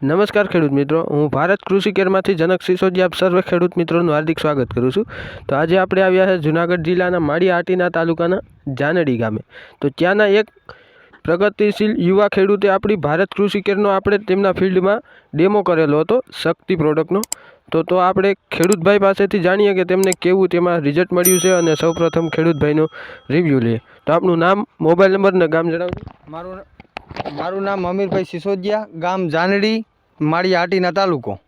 નમસ્કાર ખેડૂત મિત્રો, હું ભારત કૃષિ કેરમાંથી જનક સિસોદિયા આપ સર્વે ખેડૂત મિત્રોનું હાર્દિક સ્વાગત કરું છું. તો આજે આપણે આવ્યા છે જુનાગઢ જિલ્લાના માળી આટીના તાલુકાના જાનડી ગામે. તો ત્યાંના એક પ્રગતિશીલ યુવા ખેડૂતે આપણી ભારત કૃષિ કેરનો આપણે તેમના ફિલ્ડમાં ડેમો કરેલો હતો, શક્તિ પ્રોડક્ટનો. તો તો આપણે ખેડૂતભાઈ પાસેથી જાણીએ કે તેમને કેવું તેમાં રિઝલ્ટ મળ્યું છે અને સૌપ્રથમ ખેડૂતભાઈનો રિવ્યૂ લઈએ. તો આપનું નામ મોબાઈલ નંબર ને ગામ જણાવજો. મારું મારું નામ અમીરભાઈ સિસોદિયા ગામ જાનડી માળી આટીના તાલુકો.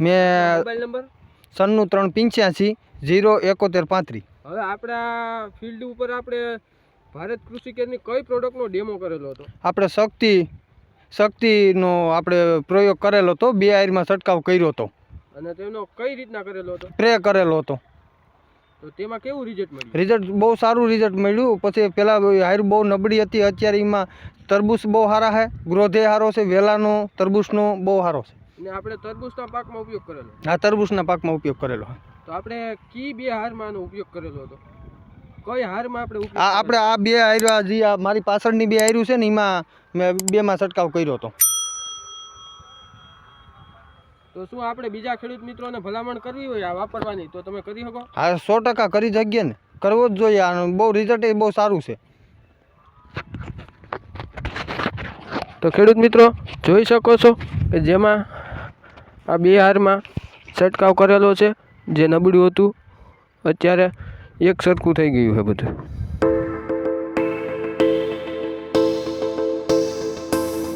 મેં મોબાઈલ નંબર? સન્નું ત્રણ પંચ્યાસી જીરો એકોતેર પાંત્રીસ. હવે આપણા ફિલ્ડ ઉપર આપણે ભારત કૃષિ કેરની કઈ પ્રોડક્ટનો ડેમો કરેલો હતો? આપણે શક્તિ શક્તિનો આપણે પ્રયોગ કરેલો હતો બે આયરમાં છંટકાવ કર્યો હતો. અને તેનો કઈ રીતના કરેલો હતો? સ્પ્રે કરેલો હતો. તો તેમાં કેવું રિઝલ્ટ મળ્યું? રિઝલ્ટ બહુ સારું રિઝલ્ટ મળ્યું. પછી પહેલાં હાયર બહુ નબળી હતી. અત્યારે એમાં તરબૂચ બહુ સારા છે. ગ્રોથે સારો છે. વેલાનો તરબૂચનો બહુ સારો છે. અને આપણે તરબૂચના પાકમાં ઉપયોગ કરેલો? આ તરબૂચના પાકમાં ઉપયોગ કરેલો. તો આપણે કી બે હારમાં આનો ઉપયોગ કરેલો હતો? કઈ હારમાં આપણે આ આપણે આ બે આયરા જે આ મારી પાછળની બે હાર્યું છે ને એમાં મેં બેમાં છંટકાવ કર્યો હતો. તો શું આપણે બીજા ખેડૂત મિત્રોને ભલામણ કરવી હોય આ વાપરવાની? તો તમે કરી શકો. હા, સો ટકા કરી શકીએ ને. કરવો જ જોઈએ. આનું બહુ રિઝલ્ટ એ બહુ સારું છે. તો ખેડૂત મિત્રો, જોઈ શકો છો કે જેમાં આ બે હારમાં છંટકાવ કરેલો છે. જે નબળું હતું. અત્યારે એક સરખું થઈ ગયું છે બધું.